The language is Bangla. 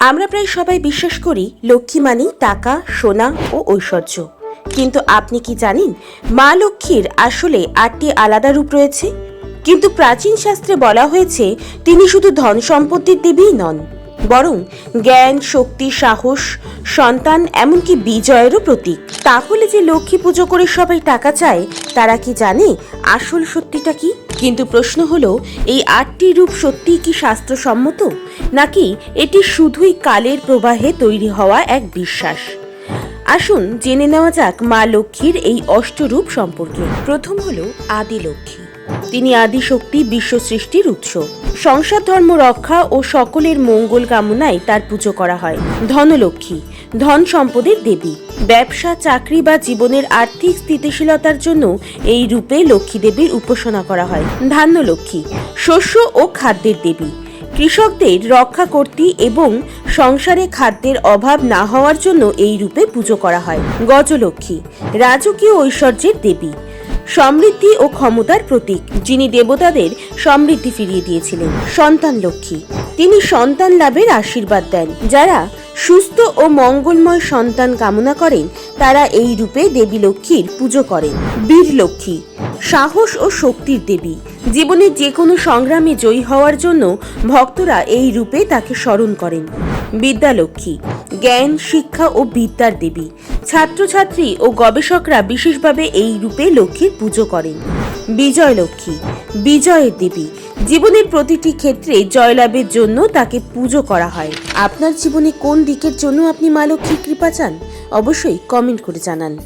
আমরা প্রায় সবাই বিশ্বাস করি লক্ষ্মী মানি টাকা, সোনা ও ঐশ্বর্য। কিন্তু আপনি কি জানেন, মা লক্ষ্মীর আসলে আটটি আলাদা রূপ রয়েছে? কিন্তু প্রাচীন শাস্ত্রে বলা হয়েছে, তিনি শুধু ধন সম্পত্তির দেবীই নন। বরং জ্ঞান, শক্তি, সাহস, সন্তান, এমনকি বিজয়েরও প্রতীক। তাহলে যে লক্ষ্মী পুজো করে সবাই টাকা চায়, তারা কি জানে আসল সত্যিটা কি? কিন্তু প্রশ্ন হলো, এই আটটি রূপ সত্যিই কি শাস্ত্রসম্মত? নাকি এটি শুধুই কালের প্রবাহে তৈরি হওয়া এক বিশ্বাস? আসুন জেনে নেওয়া যাক মা লক্ষ্মীর এই অষ্টরূপ সম্পর্কে। প্রথম হলো আদি লক্ষ্মী তিনি আদি শক্তি বিশ্ব সৃষ্টির উৎস। সংসার ধর্ম রক্ষা ও সকলের মঙ্গল কামনায় তার পুজো করা হয়। ধনলক্ষ্মী, ধন সম্পদের দেবী। ব্যবসা, চাকরি বা জীবনের আর্থিক স্থিতিশীলতার জন্য এই রূপে লক্ষ্মী দেবীর উপাসনা করা হয়। ধান্যলক্ষ্মী, শস্য ও খাদ্যের দেবী। কৃষকদের রক্ষা করতে এবং সংসারে খাদ্যের অভাব না হওয়ার জন্য এই রূপে পুজো করা হয়। গজলক্ষ্মী, রাজকীয় ঐশ্বর্যের দেবী। সমৃদ্ধি ও ক্ষমতার প্রতীক, যিনি দেবতাদের সমৃদ্ধি ফিরিয়ে দিয়েছিলেন, সন্তান লক্ষ্মী। তিনি সন্তান লাভের আশীর্বাদ দেন। যারা সুস্থ ও মঙ্গলময় সন্তান কামনা করেন, তারা এই রূপে দেবী লক্ষ্মীর পুজো করেন। বীর লক্ষ্মী, সাহস ও শক্তির দেবী। জীবনের যে কোনো সংগ্রামে জয়ী হওয়ার জন্য ভক্তরা এই রূপে তাকে স্মরণ করেন। বিদ্যালক্ষ্মী জ্ঞান, শিক্ষা ও বিদ্যার দেবী। ছাত্রছাত্রী ও গবেষকরা বিশেষভাবে এই রূপে লক্ষ্মীর পুজো করেন। বিজয় লক্ষ্মী বিজয়ের দেবী। জীবনের প্রতিটি ক্ষেত্রে জয়লাভের জন্য তাকে পুজো করা হয়। আপনার জীবনে কোন দিকের জন্য আপনি মা লক্ষ্মীর কৃপা চান? অবশ্যই কমেন্ট করে জানান।